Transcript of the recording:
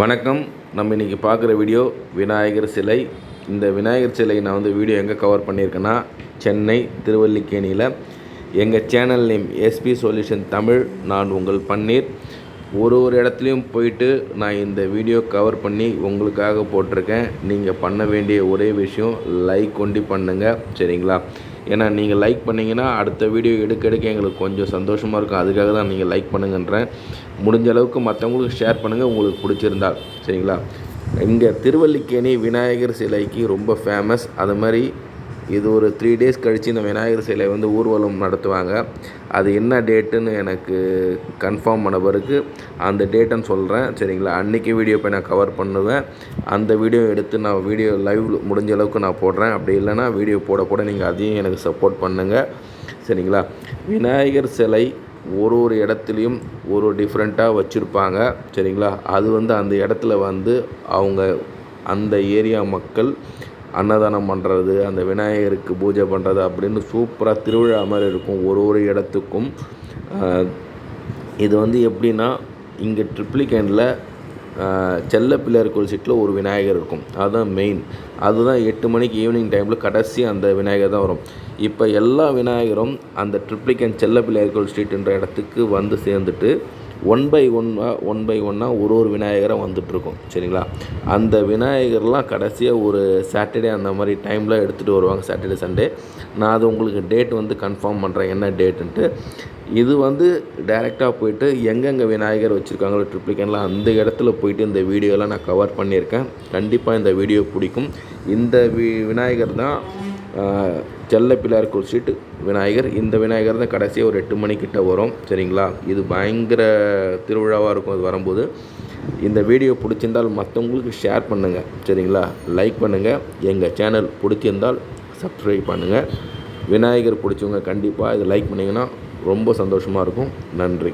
வணக்கம். நம்ம இன்றைக்கி பார்க்குற வீடியோ விநாயகர் சிலை. இந்த விநாயகர் சிலை நான் வந்து வீடியோ எங்கே கவர் பண்ணியிருக்கேன்னா சென்னை திருவல்லிக்கேணியில். எங்கள் channel name SP solution Tamil நான் உங்கள் பன்னீர். ஒரு ஒரு இடத்துலையும் போயிட்டு நான் இந்த வீடியோ கவர் பண்ணி உங்களுக்காக போட்டிருக்கேன். நீங்கள் பண்ண வேண்டிய ஒரே விஷயம் லைக் கொண்டு பண்ணுங்கள் சரிங்களா? ஏன்னா நீங்கள் லைக் பண்ணிங்கன்னா அடுத்த வீடியோ எடுக்க எடுக்க எங்களுக்கு கொஞ்சம் சந்தோஷமாக இருக்கும். அதுக்காக தான் நீங்கள் லைக் பண்ணுங்கன்றேன். முடிஞ்ச அளவுக்கு மற்றவங்களுக்கு ஷேர் பண்ணுங்கள் உங்களுக்கு பிடிச்சிருந்தா. சரிங்களா? இங்கே திருவல்லிக்கேணி விநாயகர் சிலைக்கு ரொம்ப ஃபேமஸ் அது மாதிரி இது ஒரு த்ரீ டேஸ் கழித்து இந்த விநாயகர் சிலை வந்து ஊர்வலம் நடத்துவாங்க. அது என்ன டேட்டுன்னு எனக்கு கன்ஃபார்ம் பண்ண பிறகு அந்த டேட்டுன்னு சொல்கிறேன் சரிங்களா? அன்றைக்கி வீடியோ போய் நான் கவர் பண்ணுவேன். அந்த வீடியோ எடுத்து நான் வீடியோ லைவ் முடிஞ்ச அளவுக்கு நான் போடுறேன். அப்படி இல்லைன்னா வீடியோ போட போட நீங்கள் அதையும் எனக்கு சப்போர்ட் பண்ணுங்கள் சரிங்களா? விநாயகர் சிலை ஒரு ஒரு இடத்துலையும் ஒரு டிஃப்ரெண்ட்டாக வச்சுருப்பாங்க. சரிங்களா? அது வந்து அந்த இடத்துல வந்து அவங்க அந்த ஏரியா மக்கள் அன்னதானம் பண்ணுறது அந்த விநாயகருக்கு பூஜை பண்ணுறது அப்படின்னு சூப்பராக திருவிழா மாதிரி இருக்கும் ஒரு ஒரு இடத்துக்கும். இது வந்து எப்படின்னா இங்கே ட்ரிப்ளிகேண்டில் செல்ல பிள்ளையார் கோயில் சீட்டில் ஒரு விநாயகர் இருக்கும். அதுதான் மெயின் அதுதான் எட்டு மணிக்கு ஈவினிங் டைமில் கடைசி அந்த விநாயகர் தான் வரும். இப்போ எல்லா விநாயகரும் அந்த ட்ரிப்ளிகேன் செல்ல பிள்ளையார் கோயில் ஸ்ட்ரீட்ன்ற இடத்துக்கு வந்து சேர்ந்துட்டு ஒன் பை ஒன்னாக ஒன் பை ஒன்னாக ஒரு ஒரு விநாயகராக வந்துட்டுருக்கும். சரிங்களா? அந்த விநாயகர்லாம் கடைசியாக ஒரு சாட்டர்டே அந்த மாதிரி டைமில் எடுத்துகிட்டு வருவாங்க சாட்டர்டே சண்டே நான் அது உங்களுக்கு டேட் வந்து கன்ஃபார்ம் பண்ணுறேன் என்ன டேட்டுன்ட்டு இது வந்து டைரெக்டாக போயிட்டு எங்கெங்கே விநாயகர் வச்சுருக்காங்களோ ட்ரிப்ளிகேனில் அந்த இடத்துல போயிட்டு இந்த வீடியோலாம் நான் கவர் பண்ணியிருக்கேன். கண்டிப்பாக இந்த வீடியோ பிடிக்கும். இந்த வி விநாயகர் தான் செல்ல பிள்ளையார் விநாயகர். இந்த விநாயகர் தான் கடைசியாக ஒரு எட்டு மணிக்கிட்ட வரும். சரிங்களா? இது பயங்கர திருவிழாவாக இருக்கும் அது வரும்போது. இந்த வீடியோ பிடிச்சிருந்தால் மற்றவங்களுக்கு ஷேர் பண்ணுங்கள் சரிங்களா? லைக் பண்ணுங்கள் எங்கள் சேனல் பிடிச்சிருந்தால் சப்ஸ்கிரைப் பண்ணுங்கள் விநாயகர் பிடிச்சவங்க கண்டிப்பாக இதை லைக் பண்ணிங்கன்னா ரொம்ப சந்தோஷமாக இருக்கும். நன்றி.